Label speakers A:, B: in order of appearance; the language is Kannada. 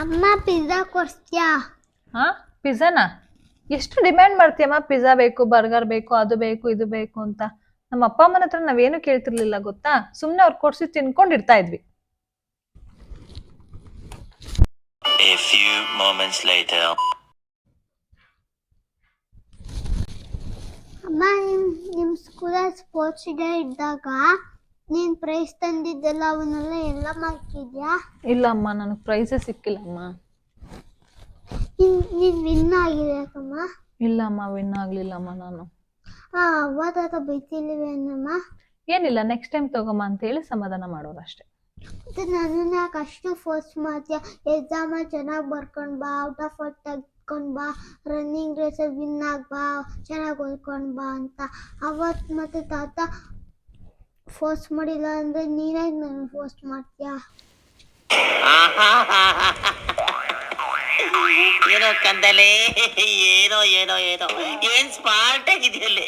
A: ಅಮ್ಮ ಪಿಜ್ಜಾ ಕೊಡ್ತೀಯಾ?
B: ಹಾ ಪಿಜ್ಜಾನಾ ಎಷ್ಟು ಡಿಮ್ಯಾಂಡ್ ಮಾಡ್ತೀಯಮ್ಮ ಪಿಜ್ಜಾ ಬೇಕು ಬರ್ಗರ್ ಬೇಕು ಅದು ಬೇಕು ಇದು ಬೇಕು ಅಂತ. ನಮ್ಮ ಅಪ್ಪ ಅಮ್ಮನ ಹತ್ರ ನಾವೇನು ಕೇಳ್ತಿರ್ಲಿಲ್ಲ ಗೊತ್ತಾ? ಸುಮ್ಮನೆ ಅವ್ರು ಕೊಡ್ಸಿ ತಿನ್ಕೊಂಡು ಇರ್ತಾ ಇದ್ವಿ.
C: A few moments later.
A: ಅಮ್ಮ ನಿಮ್ ನಿಮ್ ಸ್ಕೂಲಲ್ಲಿ ಸ್ಪೋರ್ಟ್ಸ್ ಡೇ ಇದ್ದಾಗ ಪ್ರೈಸ್ ತಂದಿದ್ದೆಲ್ಲ ಅವನ್ನೆಲ್ಲ ಎಲ್ಲ ಮಾಡ್ತಿದ್ಯಾ
B: ಇಲ್ಲ ಅಮ್ಮ ನನಗೆ ಪ್ರೈಸೇ ಸಿಕ್ಕಿಲ್ಲಮ್ಮ.
A: ನೀನ್ ನೀನ್ ವಿನ್ ಆಗಿದ್ಯಾಕಮ್ಮ
B: ಇಲ್ಲ ಅಮ್ಮ ವಿನ್ ಆಗ್ಲಿಲ್ಲಮ್ಮ ನಾನು.
A: ಆ ಅವ್ವ ತಾತ ಬೈತಿಲ್ವೇನಮ್ಮ
B: ಏನಿಲ್ಲ ನೆಕ್ಸ್ಟ್ ಟೈಮ್ ತಗೊಮ್ಮ ಅಂತ ಹೇಳಿ ಸಮಾಧಾನ ಮಾಡೋರು ಅಷ್ಟೇ
A: ಮತ್ತೆ ನನ್ನನ್ನ ಯಾಕೆ ಅಷ್ಟು ಫೋರ್ಸ್ ಮಾಡ್ತೀಯ? ಎಕ್ಸಾಮ ಚೆನ್ನಾಗಿ ಬರ್ಕೊಂಡು ಬಾ ಔಟ್ ಆಫ್ ಔಟ್ ತೆಗ್ಕೊಂಡು ಬಾ ರನ್ನಿಂಗ್ ರೇಸಲ್ಲಿ ವಿನ್ ಆಗಿ ಬಾ ಚೆನ್ನಾಗಿ ಓದ್ಕೊಂಡು ಬಾ ಅಂತ. ಅವತ್ತು ಮತ್ತೆ ತಾತ ಫೋರ್ಸ್ ಮಾಡಿಲ್ಲ ಅಂದ್ರೆ ನೀನಾಗಿ ನನ್ ಫೋರ್ಸ್ ಮಾಡ್ತೀಯಾ?
C: ಏನೋ ಕಂದಲೇ ಏನೋ ಏನೋ ಏನೋ. ಏನ್ ಸ್ಮಾರ್ಟ್ ಆಗಿದೆಯಲ್ಲೇ.